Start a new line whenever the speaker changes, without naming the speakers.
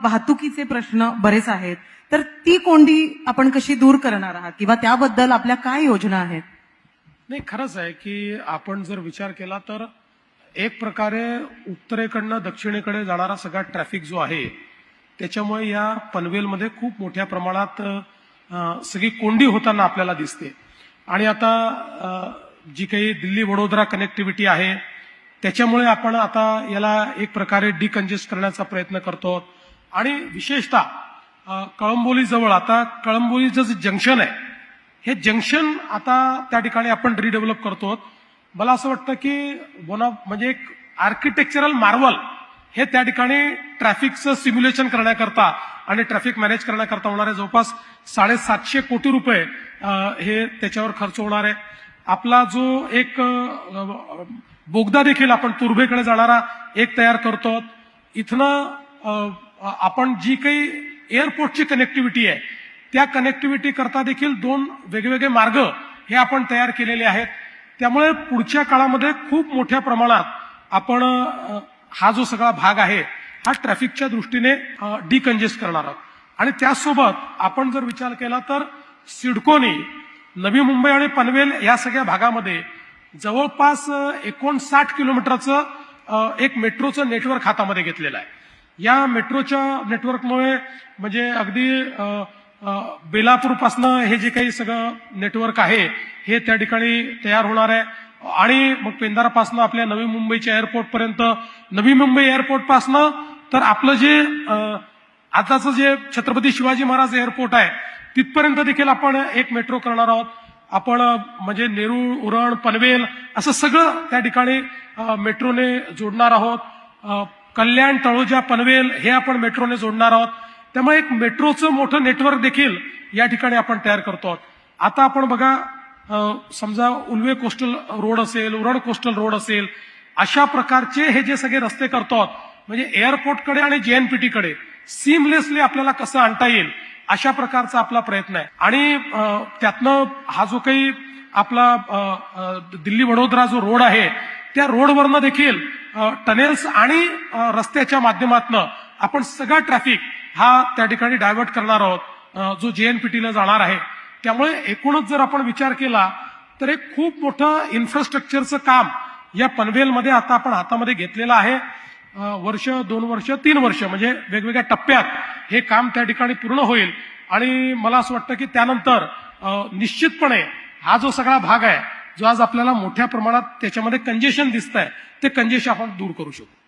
वाहतुकीचे प्रश्न बरेच आहेत. तर ती कोंडी आपण कशी दूर करणार आहात? किंवा त्याबद्दल आपल्या काय योजना आहेत?
नाही खरंच आहे की आपण जर विचार केला तर एक प्रकारे उत्तरेकडनं दक्षिणेकडे जाणारा सगळा ट्रॅफिक जो आहे त्याच्यामुळे या पनवेलमध्ये खूप मोठ्या प्रमाणात सगळी कोंडी होताना आपल्याला दिसते. आणि आता जी काही दिल्ली वडोदरा कनेक्टिव्हिटी आहे त्याच्यामुळे आपण आता याला एक प्रकारे डिकंजेस्ट करण्याचा प्रयत्न करतो. आणि विशेषतः कळंबोलीजवळ आता कळंबोलीचं जे जंक्शन आहे हे जंक्शन आता त्या ठिकाणी आपण रिडेव्हलप करतो. मला असं वाटतं की वन ऑफ म्हणजे एक आर्किटेक्चरल मार्वल हे त्या ठिकाणी ट्रॅफिकचं सिम्युलेशन करण्याकरता आणि ट्रॅफिक मॅनेज करण्याकरता होणारे जवळपास साडेसातशे कोटी रुपये हे त्याच्यावर खर्च होणार आहे. आपला जो एक बोगदा देखील आपण तुर्भेकडे जाणारा एक तयार करतो. इथनं आपण जी काही एअरपोर्टची कनेक्टिव्हिटी आहे त्या कनेक्टिव्हिटी करता देखील दोन वेगवेगळे मार्ग हे आपण तयार केलेले आहेत. त्यामुळे पुढच्या काळामध्ये खूप मोठ्या प्रमाणात आपण हा जो सगळा भाग आहे हा ट्रॅफिकच्या दृष्टीने डिकंजेस्ट करणार आहोत. आणि त्याचसोबत आपण जर विचार केला तर सिडकोनी नवी मुंबई आणि पनवेल या सगळ्या भागामध्ये जवळपास एकोणसाठ किलोमीटरचं एक मेट्रोचं नेटवर्क हातामध्ये घेतलेलं आहे. या मेट्रोच्या नेटवर्कमुळे म्हणजे अगदी बेलापूरपासनं हे जे काही सगळं नेटवर्क आहे हे त्या ठिकाणी तयार होणार आहे. आणि मग पेंधारापासनं आपल्या नवी मुंबईच्या एअरपोर्टपर्यंत नवी मुंबई एअरपोर्टपासनं तर आपलं जे आताचं जे छत्रपती शिवाजी महाराज एअरपोर्ट आहे तिथपर्यंत देखील आपण एक मेट्रो करणार आहोत. आपण म्हणजे नेरूळ उरण पनवेल असं सगळं त्या ठिकाणी मेट्रोने जोडणार आहोत. कल्याण तळोजा पनवेल हे आपण मेट्रोने जोडणार आहोत. त्यामुळे एक मेट्रोचं मोठं नेटवर्क देखील या ठिकाणी आपण तयार करतो आहोत. आता आपण बघा समजा उल्वे कोस्टल रोड असेल उरण कोस्टल रोड असेल अशा प्रकारचे हे जे सगळे रस्ते करतो आहोत म्हणजे एअरपोर्टकडे आणि जेएनपीटीकडे सीमलेसली आपल्याला कसं आणता येईल अशा प्रकारचा आपला प्रयत्न आहे. आणि त्यातनं हा जो काही आपला दिल्ली वडोदरा जो रोड आहे त्या रोडवरनं देखील टनेल्स आणि रस्त्याच्या माध्यमातनं आपण सगळा ट्रॅफिक हा त्या ठिकाणी डायव्हर्ट करणार आहोत जो जेएनपीटीला जाणार आहे. त्यामुळे एकूणच जर आपण विचार केला तर एक खूप मोठं इन्फ्रास्ट्रक्चरचं काम या पनवेलमध्ये आता आपण हातामध्ये घेतलेलं आहे. वर्ष दोन वर्ष तीन वर्ष म्हणजे वेगवेगळ्या टप्प्यात हे काम त्या ठिकाणी पूर्ण होईल. आणि मला असं वाटतं की त्यानंतर निश्चितपणे हा जो सगळा भाग आहे जो आज आपल्याला मोठ्या प्रमाणात त्याच्यामध्ये कंजेशन दिसत आहे ते कंजेशन आपण दूर करू शकतो